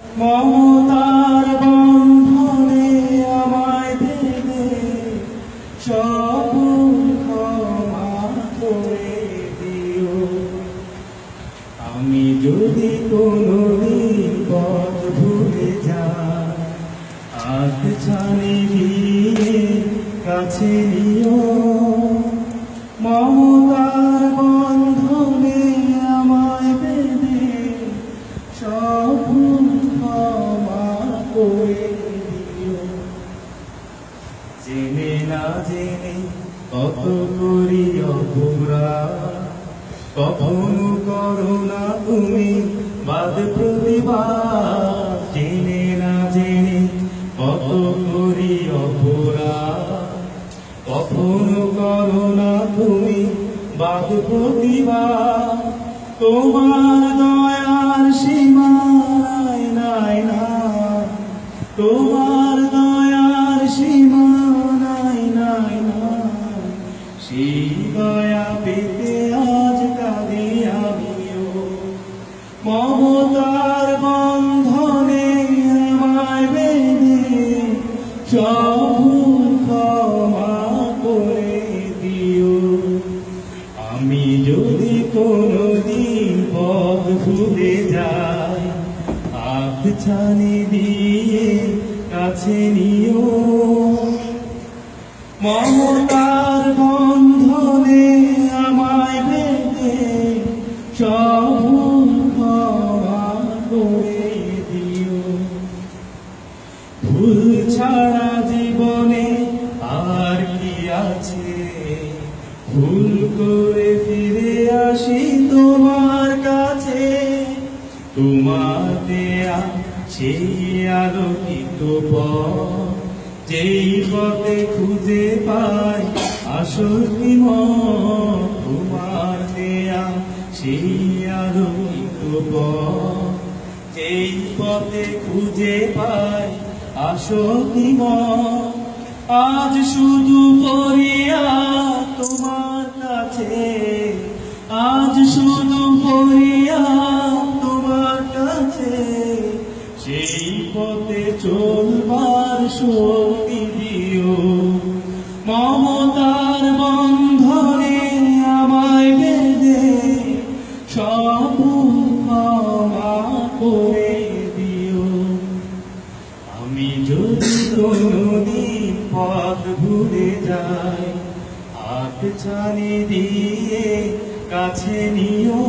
মমতার বন্ধনে আমায় বেঁধে সব ক্ষমা করে দিও। আমি যদি কোনো পথ ভুলে যাই, আজ ছানি কাছে নিও। জেনে না জেনে কত করি অপরাধ কখনো করো না তুমি বাদ প্রতিবাদ। জেনে না জেনে কত করি অপরাধ কখনো করো না তুমি বাদ প্রতিবাদ। তোমার দয়ার সীমা নাই না। তোমার দয়ার সীমা দয়া পেতে আজ কাঁদি আমিও। মমতার বন্ধনে আমায় বেঁধে ক্ষমা করে দিও। আমি যদি কোনো দিন দিয়ে কাছে নিও। মমতার ছাড়া জীবনে আর কি আছে? ভুল করে ফিরে আসি তোমার কাছে। তোমার দেয়া সেই আলোকিত যেই পথে খুঁজে পাই আসল তোমার দেয়া সেই আলোকিত পথ, যেই পথে খুঁজে পাই মন আজ শুধু পড়িয়া তোমার কাছে। আজ শুধু পড়িয়া তোমার কাছে। সেই পথে চলবার শক্তি দিও। মমতার যাই হাত ছানি দিয়ে কাছে নিও।